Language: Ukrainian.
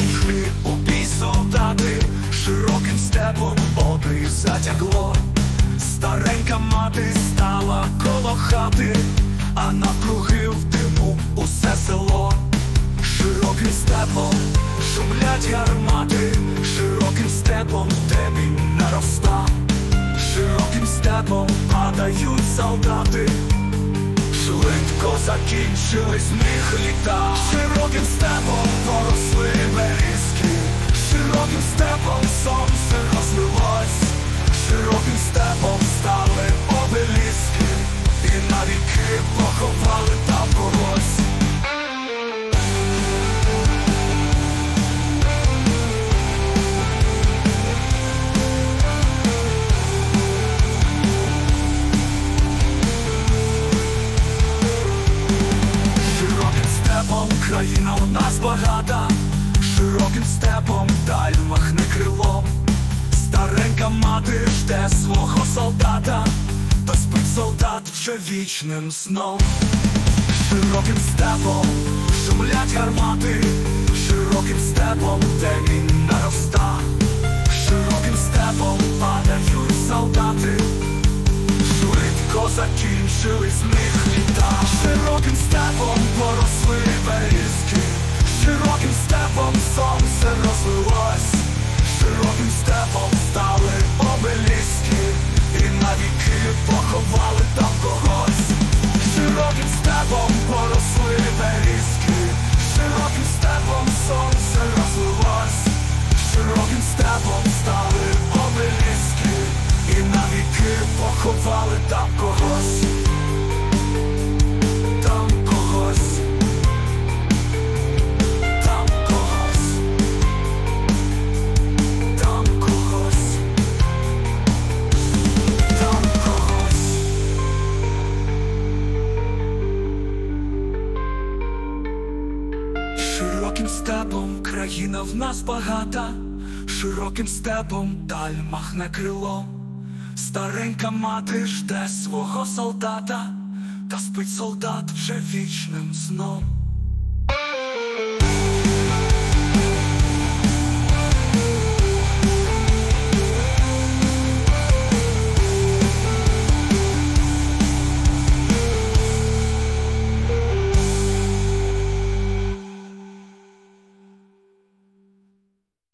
міхи у бій солдати, широким степом води затягло, старенька мати стала коло хати, а навкруги в диму усе село, широким степом шумлять гармати, широким степом темінь нароста, широким степом падають солдати. Швидко закінчились них літа. Широким степом поросли берізки. Широким степом сонце розлилось. Широким степом стали обеліски. І навіки поховали степом країна у нас багата, широким степом даль махне крилом. Старенька мати жде свого солдата, та спить солдат вже вічним сном. Широким степом шумлять гармати, широким степом темінь нароста, широким степом падають солдати. Швидко закінчились сонце розлилось Широким степом Широким степом країна в нас багата, широким степом даль махне крило. Старенька мати жде свого солдата, та спить солдат вже вічним сном.